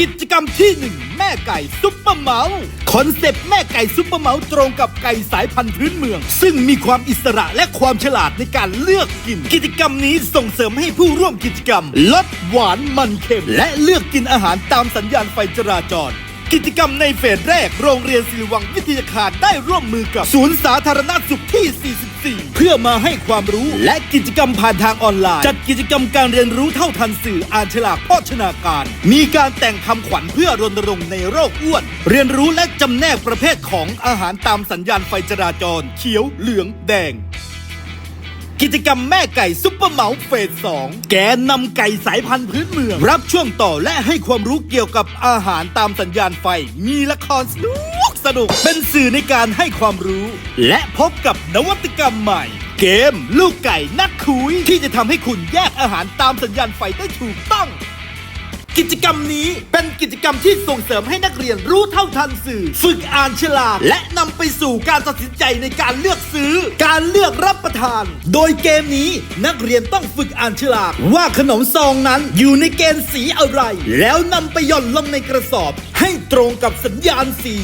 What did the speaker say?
กิจกรรมที่หนึ่งแม่ไก่ซุปเปอร์เมาส์คอนเซปต์แม่ไก่ซุปเปอร์เมาส์ตรงกับไก่สายพันธุ์พื้นเมือง ซึ่งมีความอิสระและความฉลาดในการเลือกกิน กิจกรรมนี้ส่งเสริมให้ผู้ร่วมกิจกรรมลดหวานมันเค็ม และเลือกกินอาหารตามสัญญาณไฟจราจร กิจกรรมในเฟสแรก โรงเรียนศิริวังวิทยาคารได้ร่วมมือกับ ศูนย์สาธารณสุขที่ 44 เพื่อมาให้ความรู้และกิจกรรมผ่านทางออนไลน์ จัดกิจกรรมการเรียนรู้เท่าทันสื่ออ่านฉลากโภชนาการ มีการแต่งคำขวัญเพื่อรณรงค์ในโรคอ้วน เรียนรู้และจำแนกประเภทของอาหารตามสัญญาณไฟจราจร เขียวเหลือง แดง กิจกรรมแม่ไก่ซุปเปอร์เหมาเฟสสองแกนนำไก่สายพันธุ์พื้นเมือง รับช่วงต่อและให้ความรู้เกี่ยวกับอาหารตามสัญญาณไฟ มีละครสนุกสนุกเป็นสื่อในการให้ความรู้ และพบกับนวัตกรรมใหม่ เกม ลูกไก่นักคุย ที่จะทำให้คุณแยกอาหารตามสัญญาณไฟได้ถูกต้อง กิจกรรมนี้เป็นกิจกรรมที่ส่งเสริมให้นักเรียนรู้เท่าทันสื่อ ฝึกอ่านฉลาด และนำไปสู่การตัดสินใจในการเลือกซื้อ การเลือกรับประทาน โดยเกมนี้นักเรียนต้องฝึกอ่านฉลากว่าขนมซองนั้นอยู่ในเกณฑ์สีอะไร แล้วนำไปย่อนลงในกระสอบ ให้ตรงกับสัญญาณสี